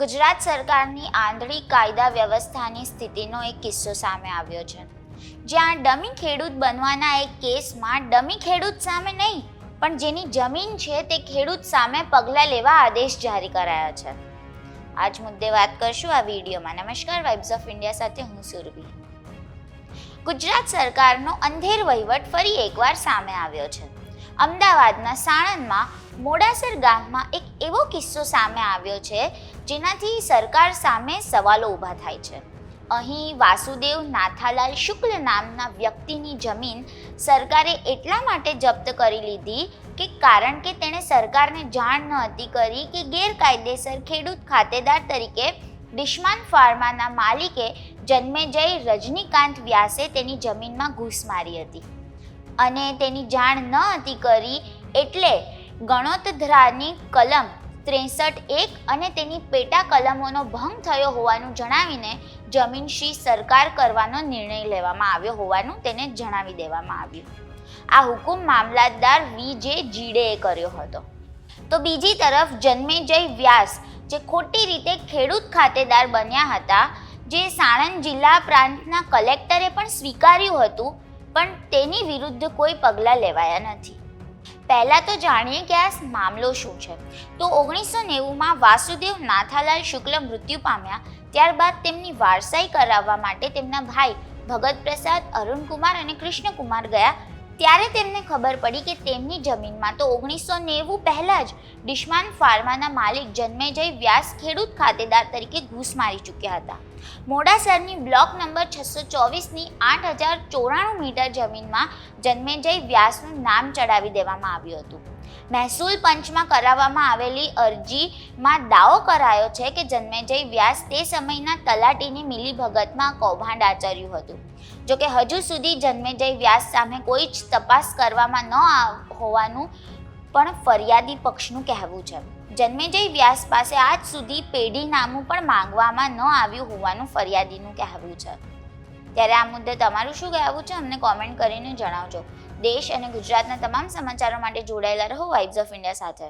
ગુજરાત સરકારની આંધળી કાયદા વ્યવસ્થાની સ્થિતિનો એક કિસ્સો સામે આવ્યો છે. જ્યાં ડમી ખેડૂત બનવાના એક કેસમાં ડમી ખેડૂત સામે નહીં, પણ જેની જમીન છે તે ખેડૂત સામે પગલાં લેવા આદેશ જારી કરાયા છે. આજ મુદ્દે વાત કરશું આ વિડીયોમાં. નમસ્કાર વાઇબ્સ ઓફ ઇન્ડિયા સાથે હું સુરભી. ગુજરાત સરકારનો અંધેર વહીવટ ફરી એકવાર સામે આવ્યો છે. અમદાવાદના સાણંદમાં મોડાસર ગામમાં એક એવો કિસ્સો સામે આવ્યો છે, જેનાથી સરકાર સામે સવાલો ઊભા થાય છે. અહીં વાસુદેવ નાથાલાલ શુક્લ નામના વ્યક્તિની જમીન સરકારે એટલા માટે જપ્ત કરી લીધી કે કારણ કે તેણે સરકારને જાણ ન હતી કરી કે ગેરકાયદેસર ખેડૂત ખાતેદાર તરીકે ડિશમાન ફાર્માના માલિકે જન્મેજય રજનીકાંત વ્યાસે તેની જમીનમાં ઘૂસ મારી હતી. અને તેની જાણ ન હતી કરી એટલે ગણોતધરાની કલમ ત્રેસઠ એક અને તેની પેટા કલમોનો ભંગ થયો હોવાનું જણાવીને જમીન સરકાર કરવાનો નિર્ણય લેવામાં આવ્યો હોવાનું તેને જણાવી દેવામાં આવ્યું. આ હુકુમ મામલતદાર વી જે જીડેએ કર્યો હતો. તો બીજી તરફ જન્મેજય વ્યાસ જે ખોટી રીતે ખેડૂત ખાતેદાર બન્યા હતા, જે સાણંદ જિલ્લા પ્રાંતના કલેક્ટરે પણ સ્વીકાર્યું હતું પણ તેની વિરુદ્ધ કોઈ પગલાં લેવાયા નથી. પહેલાં તો જાણીએ કે આ મામલો શું છે. તો ઓગણીસો નેવુંમાં વાસુદેવ નાથાલાલ શુક્લ મૃત્યુ પામ્યા, ત્યારબાદ તેમની વારસાઈ કરાવવા માટે તેમના ભાઈ ભગત પ્રસાદ અરુણકુમાર અને કૃષ્ણકુમાર ગયા ત્યારે તેમને ખબર પડી કે તેમની જમીનમાં તો ઓગણીસો નેવું પહેલાં જ ડિશમાન ફાર્માના માલિક જન્મેજય વ્યાસ ખેડૂત ખાતેદાર તરીકે ઘૂસ મારી ચૂક્યા હતા. મોડાસરની બ્લોક નંબર છસો ચોવીસની આઠ હજાર ચોરાણું મીટર જમીનમાં જન્મેજય વ્યાસનું નામ ચડાવી દેવામાં આવ્યું હતું. મહેસૂલ પંચમાં કરાવવામાં આવેલી અરજીમાં દાવો કરાયો છે કે જન્મેજય વ્યાસ તે સમયના તલાટીની મિલીભગતમાં કૌભાંડ આચર્યું હતું. જોકે હજુ સુધી જન્મેજય વ્યાસ સામે કોઈ જ તપાસ કરવામાં ન હોવાનું પણ ફરિયાદી પક્ષનું કહેવું છે. જન્મેજય વ્યાસ પાસે આજ સુધી પેઢીનામું પણ માંગવામાં ન આવ્યું હોવાનું ફરિયાદીનું કહેવું છે. ત્યારે આ મુદ્દે તમારું શું કહેવું છે? અમને કોમેન્ટ કરીને જણાવજો. દેશ અને ગુજરાતના તમામ સમાચારો માટે જોડાયેલા રહો વાઇબ્સ ઓફ ઇન્ડિયા સાથે.